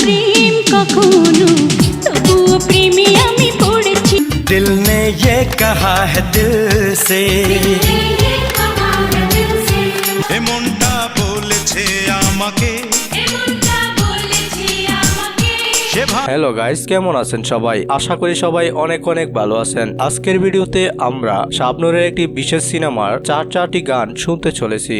প্রেম কখনো তবুও প্রেমে আমি পড়েছি दिल ने ये कहा है दिल से এ মনটা বলেছে আমাকে সে ভা- হ্যালো গাইস কেমন আছেন সবাই? আশা করি সবাই অনেক অনেক ভালো আছেন। আজকের ভিডিওতে আমরা শাবনুরের একটি বিশেষ সিনেমার চার চারটি গান শুনতে চলেছি।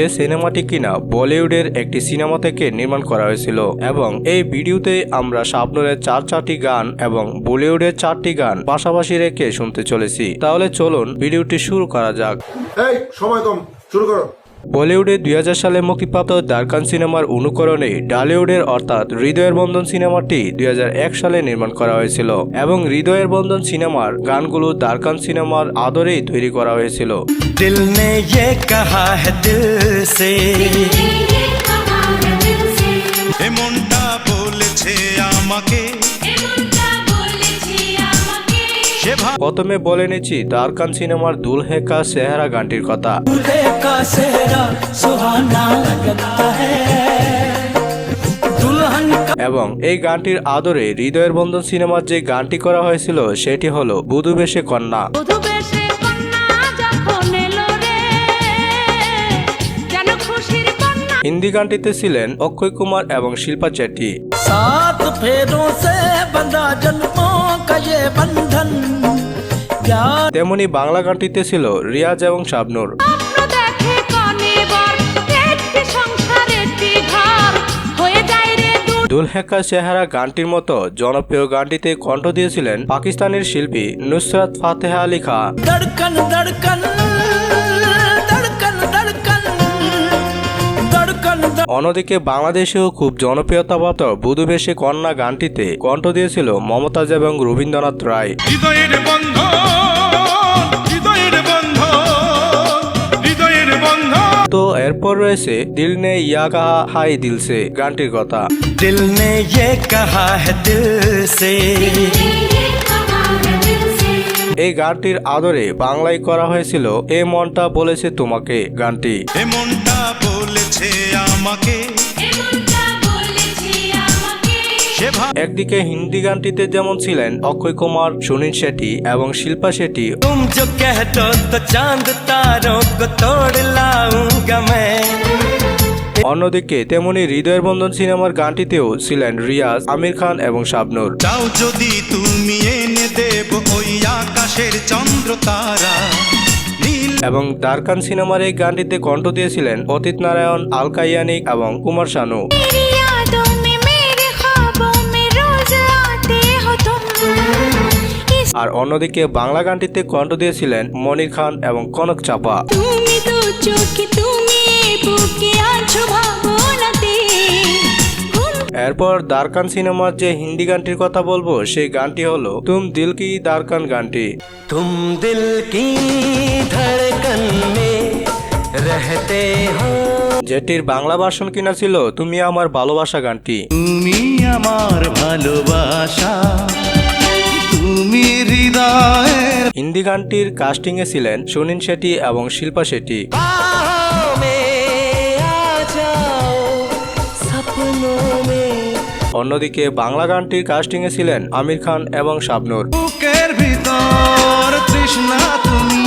যে সিনেমাটি কিনা বলিউডের একটি সিনেমা থেকে নির্মাণ করা হয়েছিল এবং এই ভিডিওতে আমরা শাবনুরের চার চারটি গান এবং বলিউডের চারটি গান পাশাপাশি রেখে শুনতে চলেছি। তাহলে চলুন ভিডিওটি শুরু করা যাক। এই, সময় কম, শুরু করো। বলিউডে দুই সালে মুক্তিপ্রাপ্ত দারকান সিনেমার অনুকরণে ডালিউডের অর্থাৎ হৃদয়ের বন্ধন সিনেমাটি দুই সালে নির্মাণ করা হয়েছিল এবং হৃদয়ের বন্ধন সিনেমার গানগুলো দারকান সিনেমার আদরেই তৈরি করা হয়েছিল दिल ने ये कहा है दिल से এ মনটা বলেছে আমাকে সে ভা- প্রথমে বলে নিচ্ছি দারকান সিনেমার দুল হেকা সেহারা গানটির কথা। এবং এই গানটির আদরে হৃদয়ের বন্ধন সিনেমার যে গানটি করা হয়েছিল সেটি হলো বুধুবেশে কন্যা। হিন্দি গানটিতে ছিলেন অক্ষয় কুমার এবং শিল্পা চ্যাটি সাত ফেরো সে বন্ধন। তেমনি বাংলা গানটিতে ছিল রিয়াজ এবং শাবনুর। হয়ে দুলহেকা চেহারা গানটির মতো জনপ্রিয় গানটিতে কণ্ঠ দিয়েছিলেন পাকিস্তানের শিল্পী নুসরাত ফাতেহা আলী খান অন্যদিকে বাংলাদেশেও খুব জনপ্রিয়তা পাত বুধুবেশে কন্যা গানটিতে কণ্ঠ দিয়েছিল মমতাজ এবং রবীন্দ্রনাথ রায়। তো এরপর রয়েছে দিল নে ইয়া কাহা হাই দিল সে গানটির কথা। দিল নে ইয়ে কাহা হে দিল সে। এই গানটির আদরে বাংলায় করা হয়েছিল এ মনটা বলেছে তোমাকে গানটি। এ মনটা বলেছে আমাকে। একদিকে হিন্দি গানটিতে যেমন ছিলেন অক্ষয় কুমার সুনীল শেট্টি এবং শিল্পা শেট্টি तुम অন্যদিকে তেমনি হৃদয়ের বন্ধন সিনেমার গানটিতেও ছিলেন রিয়াজ আমির খান এবং শাবনুর। যাও যদি তুমি এনে দেব ওই আকাশের চন্দ্র তারা এবং দারকান সিনেমার এই গানটিতে কণ্ঠ দিয়েছিলেন অতীত নারায়ণ আলকাইয়ানিক এবং কুমার শানু। আর অন্যদিকে বাংলা গানটিতে কণ্ঠ দিয়েছিলেন মনির খান এবং কনক চাপা। এরপর দারকান সিনেমার যে হিন্দি গানটির কথা বলব সেই গানটি হলো তুম দিল কি দারকান গানটি। তুম দিল কি ধড়কন মে রহতে হো। যেটির বাংলা ভাষণ কিনা ছিল তুমি আমার ভালোবাসা গানটি। তুমি আমার ভালোবাসা তুমি হৃদয় হিন্দি গানটির কাস্টিংয়ে ছিলেন সুনীল শেঠি এবং শিল্পা শেঠি। অন্যদিকে বাংলা গানটির কাস্টিংয়ে ছিলেন আমির খান এবং শাবনুর। বুকের ভিতর তৃষ্ণা তুমি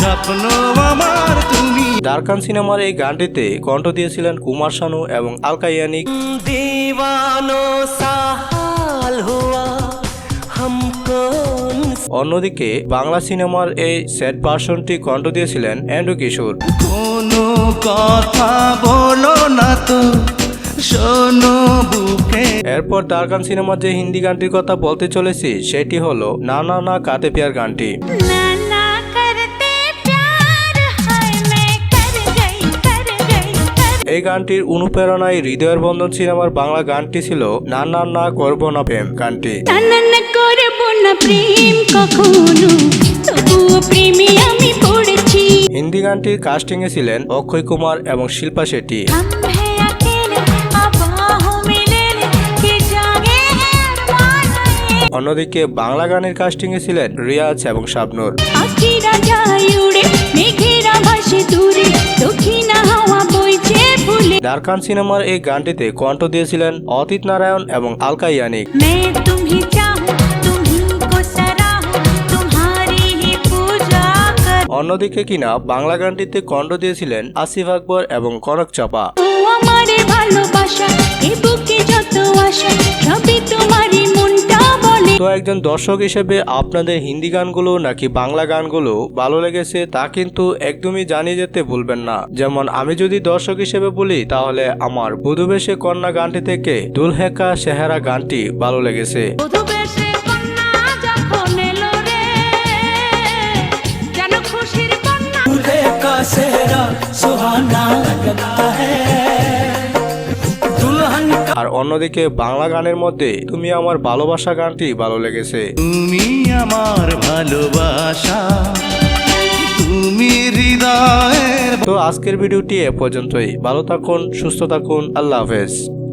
স্বপ্ন আমার তুমি। দারকান সিনেমার এই গানটিতে কণ্ঠ দিয়েছিলেন কুমার শানু এবং আলকা ইয়ানিক। দিওয়ানো সাহাল হুয়া অন্যদিকে বাংলা সিনেমার এই সেট পার্সনটি কণ্ঠ দিয়েছিলেন অ্যান্ড্রু কিশোর। কোনো কথা বলো না তুমি শোনো এরপর দারগান সিনেমার যে হিন্দি গানটির কথা বলতে চলেছি সেটি হলো না না না কাতে পিয়ার গানটি। এই গানটির অনুপ্রেরণায় হৃদয়ের বন্ধন সিনেমার বাংলা গানটি ছিল না না না করব না প্রেম গানটি। হিন্দি গানটির কাস্টিংয়ে ছিলেন অক্ষয় কুমার এবং শিল্পা শেট্টি অন্যদিকে বাংলা গানের কাস্টিংয়ে ছিলেন রিয়াজ এবং শাবনুর। দারকান সিনেমার এই গানটিতে কণ্ঠ দিয়েছিলেন অতীত নারায়ণ এবং আলকা ইয়ানিক। অন্যদিকে কিনা বাংলা গানটিতে কণ্ঠ দিয়েছিলেন আসিফ আকবর এবং কনক চাপা। ভালোবাসা যত সবই মনটা তো একজন দর্শক হিসেবে আপনাদের হিন্দি গানগুলো নাকি বাংলা গানগুলো ভালো লেগেছে তা কিন্তু একদমই জানিয়ে যেতে ভুলবেন না। যেমন আমি যদি দর্শক হিসেবে বলি তাহলে আমার বধুবেশে কন্যা গানটি থেকে দুলহেকা সেহারা গানটি ভালো লেগেছে। বধূ আর অন্যদিকে বাংলা গানের মধ্যে তুমি আমার ভালোবাসা গানটি ভালো লেগেছে। তুমি আমার ভালোবাসা তুমি হৃদয়ের তো আজকের ভিডিওটি এ পর্যন্তই। ভালো থাকুন সুস্থ থাকুন আল্লাহ হাফেজ।